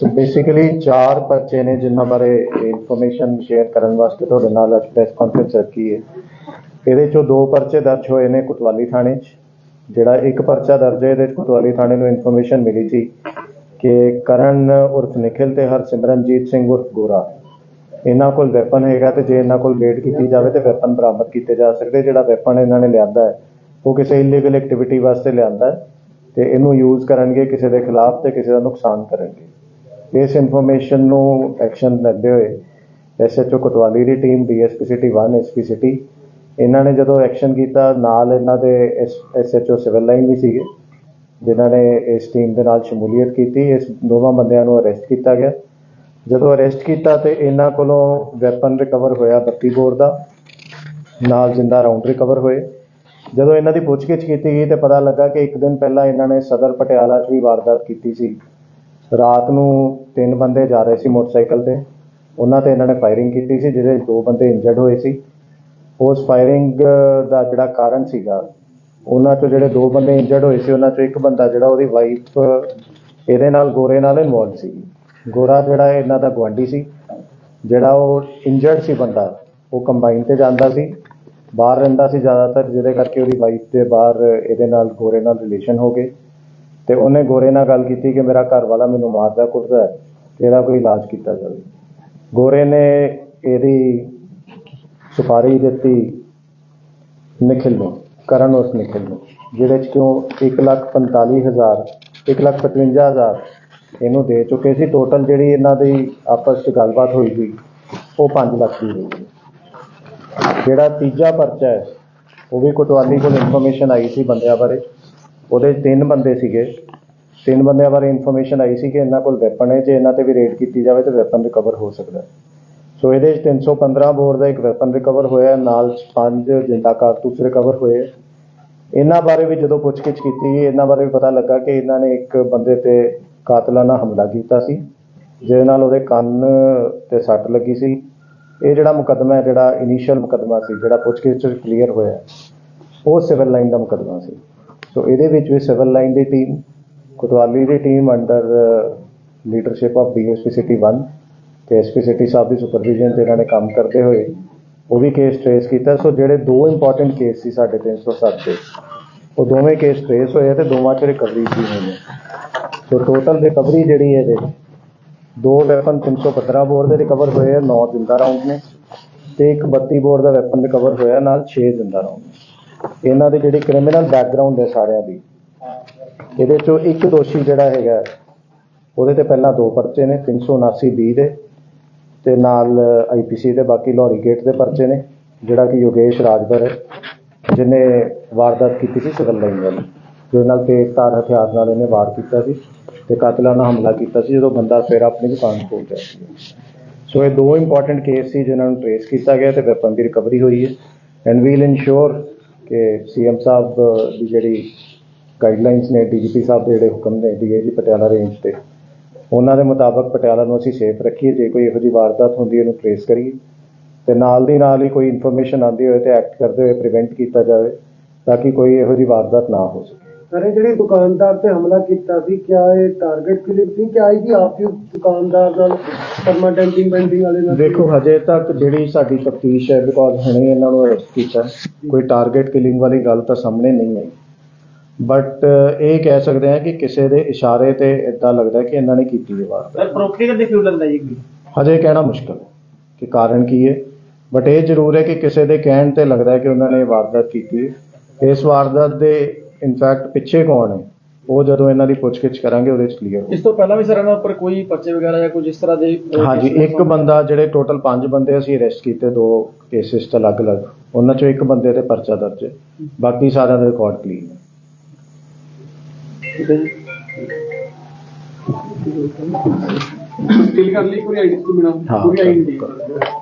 So basically ਚਾਰ ਪਰਚੇ ਨੇ ਜਿਨ੍ਹਾਂ ਬਾਰੇ ਇਨਫੋਰਮੇਸ਼ਨ ਸ਼ੇਅਰ ਕਰਨ ਵਾਸਤੇ ਤੁਹਾਡੇ ਨਾਲ ਅੱਜ ਪ੍ਰੈਸ ਕਾਨਫਰੰਸ ਰੱਖੀ ਹੈ। ਇਹਦੇ ਚੋਂ ਦੋ ਪਰਚੇ ਦਰਜ ਹੋਏ ਨੇ ਕੁਤਵਾਲੀ ਥਾਣੇ 'ਚ। ਜਿਹੜਾ ਇੱਕ ਪਰਚਾ ਦਰਜ ਹੈ ਇਹਦੇ 'ਚ ਕੁਤਵਾਲੀ ਥਾਣੇ ਨੂੰ ਇਨਫੋਰਮੇਸ਼ਨ ਮਿਲੀ ਸੀ ਕਿ ਕਰਨ ਉਰਫ ਨਿਖਿਲ ਤੇ ਹਰਸਿਮਰਨਜੀਤ ਸਿੰਘ ਉਰਫ ਗੋਰਾ। ਇਹਨਾਂ ਕੋਲ ਵੈਪਨ ਹੈਗਾ ਤੇ ਜੇ ਇਹਨਾਂ ਕੋਲ ਰੇਡ ਕੀਤੀ ਜਾਵੇ ਤੇ ਵੈਪਨ ਬਰਾਮਦ ਕੀਤੇ ਜਾ ਸਕਦੇ ਜਿਹੜਾ ਵੈਪਨ ਇਹਨਾਂ ਨੇ ਲਿਆਂਦਾ ਹੈ, ਉਹ ਕਿਸੇ ਇਲੀਗਲ ਐਕਟੀਵਿਟੀ ਵਾਸਤੇ ਲਿਆਂਦਾ ਹੈ ਤੇ ਇਹਨੂੰ ਯੂਜ਼ ਕਰਨਗੇ, ਕਿਸੇ ਦੇ ਖਿਲਾਫ ਤੇ ਕਿਸੇ ਦਾ ਨੁਕਸਾਨ ਕਰਨਗੇ। ਇਸ ਇਨਫੋਰਮੇਸ਼ਨ ਨੂੰ ਐਕਸ਼ਨ ਲੈਂਦੇ ਹੋਏ ਐਸਐਚਓ ਕੋਤਵਾਲੀ ਦੀ team DSP city 1 SP city ਇਹਨਾਂ ਨੇ ਜਦੋਂ ਐਕਸ਼ਨ ਕੀਤਾ, ਨਾਲ ਇਹਨਾਂ ਦੇ ਐਸਐਚਓ ਸਿਵਲ ਲਾਈਨ ਵੀ ਸੀਗੇ, ਜਿਨ੍ਹਾਂ ਨੇ ਇਸ ਟੀਮ ਦੇ ਨਾਲ ਸ਼ਮੂਲੀਅਤ ਕੀਤੀ, ਇਸ ਦੋਵਾਂ ਬੰਦਿਆਂ ਨੂੰ ਅਰੈਸਟ ਕੀਤਾ ਗਿਆ। ਜਦੋਂ ਅਰੈਸਟ ਕੀਤਾ ਤੇ ਇਹਨਾਂ ਕੋਲੋਂ ਵੈਪਨ ਰਿਕਵਰ ਹੋਇਆ 32 ਬੋਰ ਦਾ, ਨਾਲ ਜਿੰਦਾ ਰਾਉਂਡ ਰਿਕਵਰ ਹੋਏ। ਜਦੋਂ ਇਹਨਾਂ ਦੀ ਪੁੱਛਗਿੱਛ ਕੀਤੀ ਗਈ ਤੇ ਪਤਾ ਲੱਗਾ ਕਿ ਇੱਕ ਦਿਨ ਪਹਿਲਾਂ ਇਹਨਾਂ ਨੇ ਸਦਰ ਪਟਿਆਲਾ 'ਚ ਵੀ ਵਾਰਦਾਤ ਕੀਤੀ ਸੀ। ਰਾਤ ਨੂੰ ਤਿੰਨ ਬੰਦੇ ਜਾ ਰਹੇ ਸੀ ਮੋਟਰਸਾਈਕਲ ਤੇ। ਉਹਨਾਂ ਤੇ ਇਹਨਾਂ ਨੇ ਫਾਇਰਿੰਗ ਕੀਤੀ ਸੀ, ਜਿਹਦੇ ਦੋ ਬੰਦੇ ਇੰਜਰਡ ਹੋਏ ਸੀ। ਉਸ ਫਾਇਰਿੰਗ ਦਾ ਜਿਹੜਾ ਕਾਰਨ ਸੀਗਾ, ਉਹਨਾਂ ਚੋਂ ਜਿਹੜੇ ਦੋ ਬੰਦੇ ਇੰਜਰਡ ਹੋਏ ਸੀ, ਉਹਨਾਂ ਚੋਂ ਇੱਕ ਬੰਦਾ ਜਿਹੜਾ ਉਹਦੀ ਵਾਈਫ ਇਹਦੇ ਨਾਲ ਗੋਰੇ ਨਾਲ ਇਨਵੋਲਡ ਸੀ। ਗੋਰਾ ਜਿਹੜਾ ਇਹਨਾਂ ਦਾ ਗੁਆਂਢੀ ਸੀ, ਜਿਹੜਾ ਉਹ ਇੰਜਰਡ ਸੀ ਬੰਦਾ, ਉਹ ਕੰਬਾਈਨ ਤੇ ਜਾਂਦਾ ਸੀ। ਬਾਹਰ ਰਹਿੰਦਾ ਸੀ ਜ਼ਿਆਦਾਤਰ, ਜਿਹਦੇ ਕਰਕੇ ਉਹਦੀ ਵਾਈਫ ਦੇ ਬਾਹਰ ਇਹਦੇ ਨਾਲ ਗੋਰੇ ਨਾਲ ਰਿਲੇਸ਼ਨ ਹੋ ਗਏ। ਤੇ ਉਹਨੇ ਗੋਰੇ ਨਾਲ ਗੱਲ ਕੀਤੀ ਕਿ ਮੇਰਾ ਘਰ ਵਾਲਾ ਮੈਨੂੰ ਮਾਰਦਾ ਕੁੱਟਦਾ ਹੈ। ਇਹਦਾ ਕੋਈ ਇਲਾਜ ਕੀਤਾ ਜਾਵੇ। ਗੋਰੇ ਨੇ ਇਹਦੀ ਸੁਪਾਰੀ ਦਿੱਤੀ ਨਿਖਿਲ ਨੂੰ, ਕਰਨ ਉਸ ਨਿਖਿਲ ਨੂੰ, ਜਿਹਦੇ ਚ ਕਿਉਂ 145000 155000 ਇਹਨੂੰ ਦੇ ਚੁੱਕੇ ਸੀ। ਟੋਟਲ ਜਿਹੜੀ ਇਹਨਾਂ ਦੀ ਆਪਸ ਚ ਗੱਲਬਾਤ ਹੋਈ ਸੀ, ਉਹ 5 ਲੱਖ ਦੀ ਹੋਈ ਜਿਹੜਾ ਤੀਜਾ ਪਰਚਾ ਹੈ, ਉਹ ਵੀ ਕੋਤਵਾਲੀ ਕੋਲ ਇਨਫੋਰਮੇਸ਼ਨ ਆਈ ਸੀ ਬੰਦਿਆਂ ਬਾਰੇ। ਉਹਦੇ 'ਚ ਤਿੰਨ ਬੰਦੇ ਸੀਗੇ। ਤਿੰਨ ਬੰਦਿਆਂ ਬਾਰੇ ਇਨਫੋਰਮੇਸ਼ਨ ਆਈ ਸੀ ਕਿ ਇਹਨਾਂ ਕੋਲ ਵੈਪਨ ਹੈ, ਜੇ ਇਹਨਾਂ ਤੇ ਵੀ ਰੇਡ ਕੀਤੀ ਜਾਵੇ ਤਾਂ ਵੈਪਨ ਰਿਕਵਰ ਹੋ ਸਕਦਾ ਸੋ ਇਹਦੇ 'ਚ 315 ਬੋਰ ਦਾ ਇੱਕ ਵੈਪਨ ਰਿਕਵਰ ਹੋਇਆ, ਨਾਲ ਪੰਜ ਜਿੰਦਾ ਕਾਰਤੂਸ ਰਿਕਵਰ ਹੋਏ। ਇਹਨਾਂ ਬਾਰੇ ਵੀ ਜਦੋਂ ਪੁੱਛਗਿੱਛ ਕੀਤੀ ਗਈ ਇਹਨਾਂ ਬਾਰੇ ਵੀ ਪਤਾ ਲੱਗਾ ਕਿ ਇਹਨਾਂ ਨੇ ਇੱਕ ਬੰਦੇ ਤੇ ਕਾਤਲਾਨਾ ਹਮਲਾ ਕੀਤਾ ਸੀ, ਜਿਹਦੇ ਨਾਲ ਉਹਦੇ ਕੰਨ ਤੇ ਸੱਟ ਲੱਗੀ ਸੀ। ਇਹ ਜਿਹੜਾ ਮੁਕੱਦਮਾ ਹੈ, ਜਿਹੜਾ ਇਨੀਸ਼ੀਅਲ ਮੁਕੱਦਮਾ ਸੀ, ਜਿਹੜਾ ਪੁੱਛਗਿੱਛ ਚ ਕਲੀਅਰ ਹੋਇਆ, ਉਹ ਸਿਵਲ ਲਾਈਨ ਦਾ ਮੁਕੱਦਮਾ ਸੀ। ਸੋ ਇਹਦੇ ਵਿੱਚ ਵੀ ਸਿਵਲ ਲਾਈਨ ਦੀ team Kotwali the team under leadership of DSP city 1 ਤੇ ਐਸਪੀ ਸਿਟੀ ਸਾਹਿਬ ਦੀ ਸੁਪਰਵਿਜ਼ਨ ਤੇ ਇਹਨਾਂ ਨੇ ਕੰਮ ਕਰਦੇ ਹੋਏ ਉਹ ਵੀ ਕੇਸ ਟ੍ਰੇਸ ਕੀਤਾ। ਸੋ ਜਿਹੜੇ ਦੋ ਇੰਪੋਰਟੈਂਟ ਕੇਸ ਸੀ ਸਾਡੇ 307 ਦੇ, ਉਹ ਦੋਵੇਂ ਕੇਸ ਟ੍ਰੇਸ ਹੋਏ ਤੇ ਦੋਵਾਂ ਚ ਰਿਕਵਰੀ ਵੀ ਹੋਈ ਹੈ ਸੋ ਟੋਟਲ ਰਿਕਵਰੀ ਜਿਹੜੀ ਹੈ ਇਹਦੇ, ਦੋ ਵੈਪਨ 315 ਬੋਰ ਦੇ ਰਿਕਵਰ ਹੋਏ ਆ 9 ਜਿੰਦਾ ਰਾਉਂਡ ਨੇ ਤੇ ਇੱਕ 32 ਬੋਰ ਦਾ ਵੈਪਨ ਰਿਕਵਰ ਹੋਇਆ ਨਾਲ 6 ਜਿੰਦਾ ਰਾਉਂਡ ਨੇ। ਇਹਨਾਂ ਦੀ ਜਿਹੜੀ ਕ੍ਰਿਮੀਨਲ ਬੈਕਗ੍ਰਾਉਂਡ ਹੈ ਸਾਰਿਆਂ ਦੀ ਇਹਦੇ ਚੋਂ ਇੱਕ ਦੋਸ਼ੀ ਜਿਹੜਾ ਹੈਗਾ, ਉਹਦੇ ਤੇ ਪਹਿਲਾਂ ਦੋ ਪਰਚੇ ਨੇ 379 ਬੀ ਦੇ ਤੇ ਨਾਲ ਆਈਪੀਸੀ ਦੇ, ਬਾਕੀ ਲੋਰੀ ਗੇਟ ਦੇ ਪਰਚੇ ਨੇ, ਜਿਹੜਾ ਕਿ ਯੋਗੇਸ਼ ਰਾਜਵਰ ਹੈ, ਜਿਹਨੇ ਵਾਰਦਾਤ ਕੀਤੀ ਸੀ ਸਿਵਲ ਲਾਈਨ ਵਾਲੀ, ਜਿਹਦੇ ਨਾਲ ਤੇਜ਼ ਹਥਿਆਰ ਨਾਲ ਇਹਨੇ ਵਾਰ ਕੀਤਾ ਸੀ ਤੇ ਕਾਤਲਾਨਾ ਹਮਲਾ ਕੀਤਾ ਸੀ, ਜਦੋਂ ਬੰਦਾ ਫਿਰ ਆਪਣੀ ਦੁਕਾਨ ਖੋਲ ਗਿਆ ਸੀ। ਸੋ ਇਹ ਦੋ ਇੰਪੋਰਟੈਂਟ ਕੇਸ ਸੀ ਜਿਨ੍ਹਾਂ ਨੂੰ ਟ੍ਰੇਸ ਕੀਤਾ ਗਿਆ ਤੇ ਵੈਪਨ ਦੀ ਰਿਕਵਰੀ ਹੋਈ ਹੈ। ਐਂਡ ਵੀਲ ਇਨਸ਼ੋਰ ਕਿ ਸੀਐਮ ਸਾਹਿਬ ਦੀ ਜਿਹੜੀ ਗਾਈਡਲਾਈਨਸ ਨੇ ਡੀਜੀਪੀ ਸਾਹਿਬ ਦੇ ਜਿਹੜੇ ਹੁਕਮ ਨੇ ਡੀਏਜੀ ਪਟਿਆਲਾ ਰੇਂਜ ਤੇ ਉਹਨਾਂ ਦੇ ਮੁਤਾਬਕ ਪਟਿਆਲਾ ਨੂੰ ਅਸੀਂ ਸੇਫ ਰੱਖੀਏ ਜੇ ਕੋਈ ਇਹੋ ਜਿਹੀ ਵਾਰਦਾਤ ਹੁੰਦੀ ਹੈ ਇਹਨੂੰ ਟ੍ਰੇਸ ਕਰੀਏ। ਤੇ ਨਾਲ ਦੀ ਨਾਲ ਹੀ ਕੋਈ ਇਨਫੋਰਮੇਸ਼ਨ ਆਉਂਦੀ ਹੋਵੇ ਤੇ ਐਕਟ ਕਰਦੇ ਹੋਏ ਪ੍ਰੀਵੈਂਟ ਕੀਤਾ ਜਾਵੇ ਤਾਂ ਕਿ ਕੋਈ ਇਹੋ ਜਿਹੀ ਵਾਰਦਾਤ ਨਾ ਹੋ ਸਕੇ। ਸਰ ਇਹ ਜਿਹੜੀ ਦੁਕਾਨਦਾਰ ਤੇ ਹਮਲਾ ਕੀਤਾ ਸੀ ਕਿਆ ਇਹ ਟਾਰਗੇਟ ਕਿਲਿੰਗ ਸੀ ਕਿਆ ਇਹਦੀ ਆਪੀ ਦੁਕਾਨਦਾਰ ਨਾਲ ਪਰਮਾ ਡੈਂਪਿੰਗ ਬੈਂਡਿੰਗ ਵਾਲੇ ਨਾਲ? ਦੇਖੋ ਹਜੇ ਤੱਕ ਜਿਹੜੀ ਸਾਡੀ ਤਫਤੀਸ਼ ਹੈ ਬਿਕੋਜ਼ ਹੁਣੇ ਇਹਨਾਂ ਨੂੰ ਅਰੈਸਟ ਕੀਤਾ। ਕੋਈ ਟਾਰਗੇਟ ਕਿਲਿੰਗ ਵਾਲੀ ਗੱਲ ਤਾਂ ਸਾਹਮਣੇ ਨਹੀਂ ਆਈ। ਬਟ ਇਹ ਕਹਿ ਸਕਦੇ ਹਾਂ ਕਿ ਕਿਸੇ ਦੇ ਇਸ਼ਾਰੇ ਤੇ ਇਦਾਂ ਲੱਗਦਾ ਕਿ ਇਹਨਾਂ ਨੇ ਕੀਤੀ ਇਹ ਵਾਰਦਾਤ ਸਰ ਪ੍ਰੋਪਰਟੀ ਕਰਦੇ ਕਿਉਂ ਲੱਗਦਾ ਜੀ? ਹਜੇ ਕਹਿਣਾ ਮੁਸ਼ਕਲ ਹੈ ਕਿ ਕਾਰਨ ਕੀ ਹੈ। ਬਟ ਇਹ ਜ਼ਰੂਰ ਹੈ ਕਿ ਕਿਸੇ ਦੇ ਕਹਿਣ ਤੇ ਲੱਗਦਾ ਹੈ ਕਿ ਉਹਨਾਂ ਨੇ ਵਾਰਦਾਤ ਕੀਤੀ ਹੈ। ਇਸ ਵਾਰਦਾਤ ਦੇ ਇਨਫੈਕਟ ਪਿੱਛੇ ਕੌਣ ਹੈ? ਉਹ ਜਦੋਂ ਇਹਨਾਂ ਦੀ ਪੁੱਛਗਿੱਛ ਕਰਾਂਗੇ ਉਹਦੇ ਚ ਕਲੀਅਰ ਇਸ ਤੋਂ ਪਹਿਲਾਂ ਵੀ ਸਰ ਇਹਨਾਂ ਉੱਪਰ ਕੋਈ ਪਰਚੇ ਵਗੈਰਾ ਜਾਂ ਕੁਝ ਇਸ ਤਰ੍ਹਾਂ ਦੇ ਹਾਂਜੀ ਇੱਕ ਬੰਦਾ ਜਿਹੜੇ ਟੋਟਲ 5 ਬੰਦੇ ਅਸੀਂ ਅਰੈਸਟ ਕੀਤੇ ਦੋ ਕੇਸਿਸ ਚ ਅਲੱਗ-ਅਲੱਗ। ਉਹਨਾਂ ਚੋਂ ਇੱਕ ਬੰਦੇ ਤੇ ਪਰਚਾ ਦਰਜ ਹੈ। ਬਾਕੀ ਸਾਰਿਆਂ ਦਾ ਰਿਕਾਰਡ ਕਲੀਨ ਹੈ। ਕਰ ਲਈ ਪੂਰੀ ਆਈਡੀ ਤੋਂ ਬਿਨਾ ਪੂਰੀ ਆਈਡੀ ਕਰ-